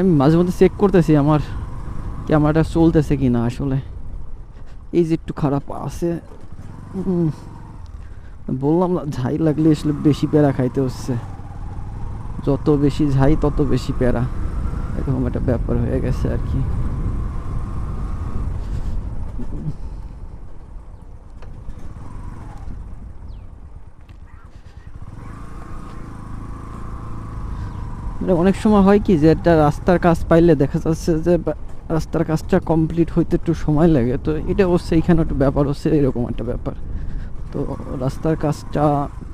আমি মাঝে মধ্যে চেক করতেছি আমার ক্যামেরাটা চলতেছে কি না আসলে। এই যে একটু খারাপ আছে। বললাম না, ঝাই লাগলে আসলে বেশি প্যারা খাইতে হচ্ছে। যত বেশি ঝাই, তত বেশি প্যারা। এরকম একটা ব্যাপার হয়ে গেছে আর কি। অনেক সময় হয় কি যে একটা রাস্তার কাজ পাইলে দেখা যাচ্ছে যে রাস্তার কাজটা কমপ্লিট হইতে একটু সময় লাগে। তো এটা হচ্ছে এইখানে একটু ব্যাপার হচ্ছে এরকম একটা ব্যাপার। তো রাস্তার কাজটা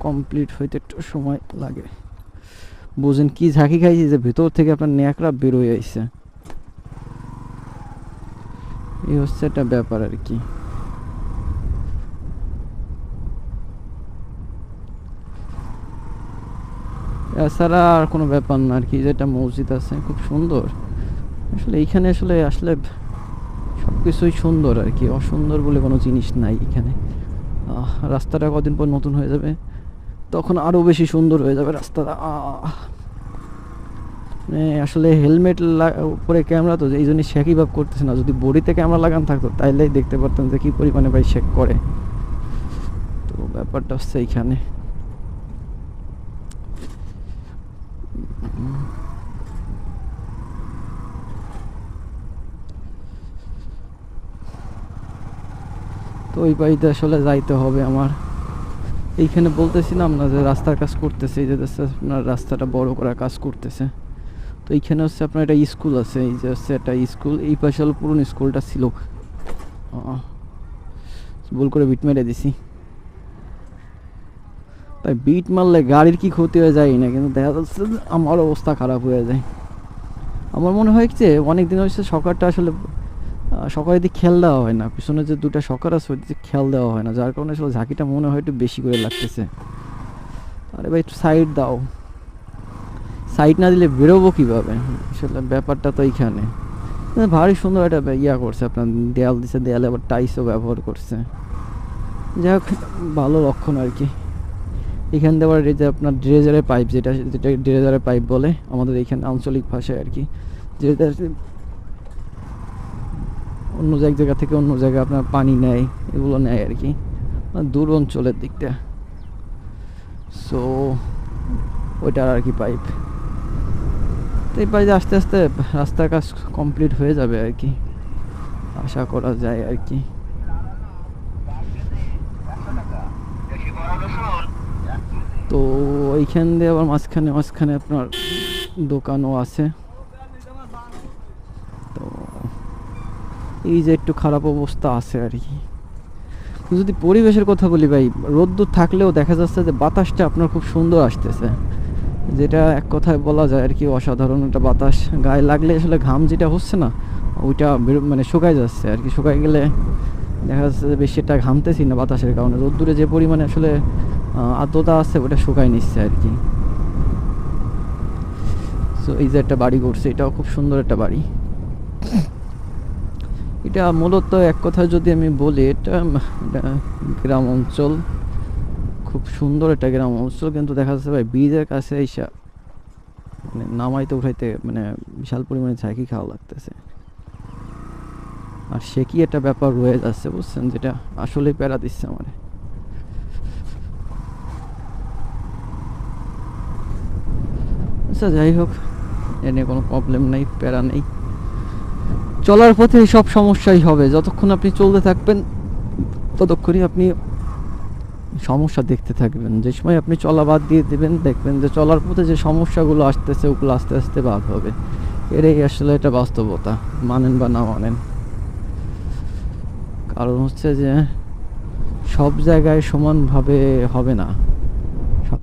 কমপ্লিট হইতে একটু সময় লাগে। বুঝেন কি ঝাঁকি খাইছি যে ভেতর থেকে আপনার ন্যাকড়া বেরোয় আইছে। এই হচ্ছে একটা ব্যাপার আর কি। এছাড়া আর কোনো ব্যাপার না আর কি যেটা মসজিদ আছে, খুব সুন্দর। আসলে এইখানে আসলে আসলে সব কিছুই সুন্দর আর কি অসুন্দর বলে কোনো জিনিস নাই এখানে। রাস্তাটা কদিন পর নতুন হয়ে যাবে, তখন আরও বেশি সুন্দর হয়ে যাবে রাস্তাটা। মানে আসলে হেলমেট উপরে ক্যামেরা তো, এই জন্যই শেকই ভাব করতেছে না। যদি বডিতে ক্যামেরা লাগান থাকতো, তাইলেই দেখতে পারতাম যে কী পরিমাণে ভাই শেক করে। তো ব্যাপারটা হচ্ছে এইখানে। ওই বাড়িতে আসলে যাইতে হবে আমার। এইখানে বলতেছিলাম না যে রাস্তার কাজ করতেছে, এই যে আপনার রাস্তাটা বড় করার কাজ করতেছে। তো এইখানে হচ্ছে আপনার একটা স্কুল আছে, এই যে হচ্ছে একটা স্কুল, এই পাশে হলো পুরনো স্কুলটা ছিল। ভুল করে বিট মেরে দিছি। তাই বিট মারলে গাড়ির কি ক্ষতি হয়ে যায় না, কিন্তু দেখা যাচ্ছে আমার অবস্থা খারাপ হয়ে যায়। আমার মনে হয় যে অনেক দিন হচ্ছে সকালটা আসলে সকালের দিকে খেয়াল দেওয়া হয় না। পিছনে যে দুটো সকার আছে ওই দিকে খেয়াল দেওয়া হয় না। যার কারণে আসলে ঝাঁকিটা মনে হয় একটু বেশি করে লাগতেছে। আরে ভাই, একটু সাইড দাও। সাইড না দিলে বেরোবো কীভাবে? আসলে ব্যাপারটা তো এইখানে। ভারী সুন্দর একটা ইয়া করছে আপনার, দেয়াল দিছে, দেয়ালে আবার টাইসও ব্যবহার করছে। যাই হোক, ভালো লক্ষণ আর কি। এখান দিয়ে আবার যে আপনার ড্রেজারের পাইপ যেটা যেটা ড্রেজারের পাইপ বলে, আমাদের এখানে আঞ্চলিক ভাষায় আর কি। যেটা অন্য এক জায়গা থেকে অন্য জায়গায় আপনার পানি নেয়, এগুলো নেয় আর কি। মানে দূর অঞ্চলের দিকটা। সো ওইটার আর কি পাইপ তো এই পাইপে আস্তে আস্তে রাস্তার কাজ কমপ্লিট হয়ে যাবে আর কি। আশা করা যায় আর কি। তো এইখান দিয়ে আবার মাঝখানে মাঝখানে আপনার দোকানও আছে তো এই যে একটু খারাপ অবস্থা আছে আর কি। যদি পরিবেশের কথা বলি ভাই, রোদ্দুর থাকলেও দেখা যাচ্ছে যে বাতাসটা আপনার খুব সুন্দর আসতেছে। যেটা এক কথায় বলা যায় আর কি, অসাধারণ একটা বাতাস। গায়ে লাগলে আসলে ঘাম যেটা হচ্ছে না, ওইটা মানে শুকায় যাচ্ছে আর কি। শুকায় গেলে দেখা যাচ্ছে যে বেশি একটা ঘামতেছি না বাতাসের কারণে। রোদ্দুরে যে পরিমাণে আসলে আর্দ্রতা আছে, ওটা শুকায় নিচ্ছে আর কি। সো এই যে একটা বাড়ি করছে, এটাও খুব সুন্দর একটা বাড়ি। এটা মূলত এক কথায় যদি আমি বলি, এটা গ্রাম অঞ্চল। খুব সুন্দর একটা গ্রাম অঞ্চল, কিন্তু দেখা যাচ্ছে ভাই, ব্রিজের কাছে এসা মানে নামাইতে উঠাইতে মানে বিশাল পরিমাণে ঝাঁকি খাওয়া লাগতেছে। আর সে কি একটা ব্যাপার রয়ে যাচ্ছে, বুঝছেন? যেটা আসলেই প্যারা দিচ্ছে আমার। আচ্ছা যাই হোক, এ নিয়ে কোনো প্রবলেম নেই, প্যারা নেই। চলার পথে সব সমস্যাই হবে। যতক্ষণ আপনি চলতে থাকবেন, ততক্ষণই আপনি সমস্যা দেখতে থাকবেন। যে সময় আপনি চলা বাদ দিয়ে দেবেন, দেখবেন যে চলার পথে যে সমস্যাগুলো আসতেছে, ওগুলো আস্তে আস্তে বাদ হবে। এটাই আসলে এটা বাস্তবতা, মানেন বা না মানেন। কারণ হচ্ছে যে, সব জায়গায় সমানভাবে হবে না।